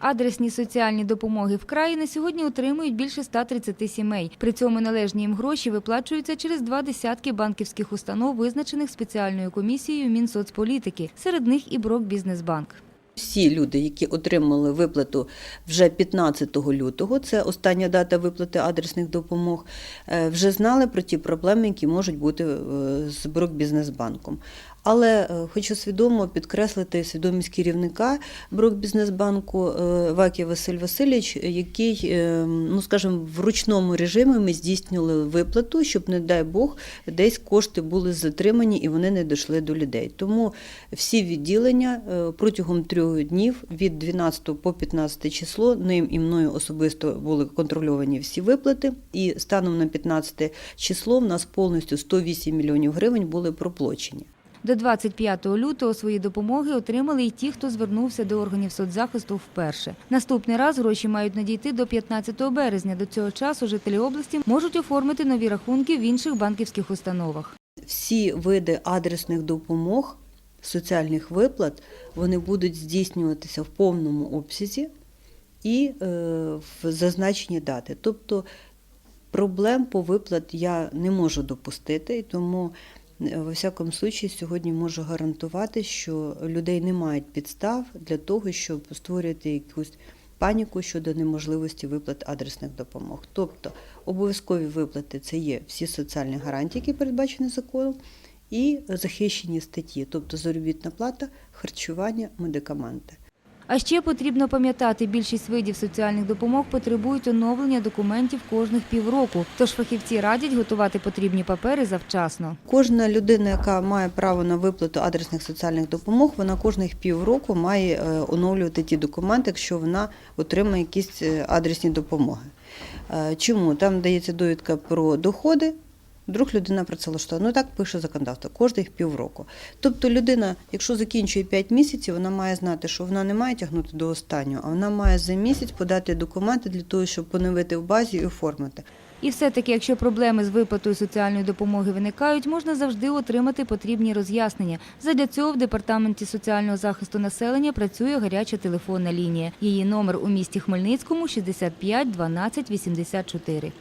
Адресні соціальні допомоги в краї сьогодні отримують більше 130 сімей. При цьому належні їм гроші виплачуються через два десятки банківських установ, визначених спеціальною комісією Мінсоцполітики. Серед них і Брок Бізнесбанк. Всі люди, які отримали виплату вже 15 лютого, це остання дата виплати адресних допомог, е, вже знали про ті проблеми, які можуть бути е, з Брокбізнесбанком. Але е, хочу свідомо підкреслити свідомість керівника Брокбізнесбанку Вакія Василь Васильович, який, ну скажімо, в ручному режимі ми здійснювали виплату, щоб, не дай Бог, десь кошти були затримані і вони не дійшли до людей. Тому всі відділення протягом трьох днів від 12 по 15 число ним і мною особисто були контрольовані всі виплати. І станом на 15 число в нас повністю 108 мільйонів гривень були проплачені. До 25 лютого свої допомоги отримали й ті, хто звернувся до органів соцзахисту вперше. Наступний раз гроші мають надійти до 15 березня. До цього часу жителі області можуть оформити нові рахунки в інших банківських установах. Всі види адресних допомог, соціальних виплат, вони будуть здійснюватися в повному обсязі і е, в зазначені дати. Тобто проблем по виплат я не можу допустити, і тому е, во всякому случаї сьогодні можу гарантувати, що людей не мають підстав для того, щоб створювати якусь паніку щодо неможливості виплат адресних допомог. Тобто обов'язкові виплати це є всі соціальні гарантії, які передбачені законом, і захищені статті, тобто заробітна плата, харчування, медикаменти. А ще потрібно пам'ятати, більшість видів соціальних допомог потребують оновлення документів кожних півроку. Тож фахівці радять готувати потрібні папери завчасно. Кожна людина, яка має право на виплату адресних соціальних допомог, вона кожних півроку має е, оновлювати ті документи, якщо вона отримає якісь е, адресні допомоги. Е, Чому? Там дається довідка про доходи. Вдруг людина працевлаштована. Ну так пише законодавство, кожних півроку. Тобто людина, якщо закінчує 5 місяців, вона має знати, що вона не має тягнути до останнього, а вона має за місяць подати документи для того, щоб поновити в базі і оформити. І все-таки, якщо проблеми з виплатою соціальної допомоги виникають, можна завжди отримати потрібні роз'яснення. Задля цього в департаменті соціального захисту населення працює гаряча телефонна лінія. Її номер у місті Хмельницькому 65 12 84.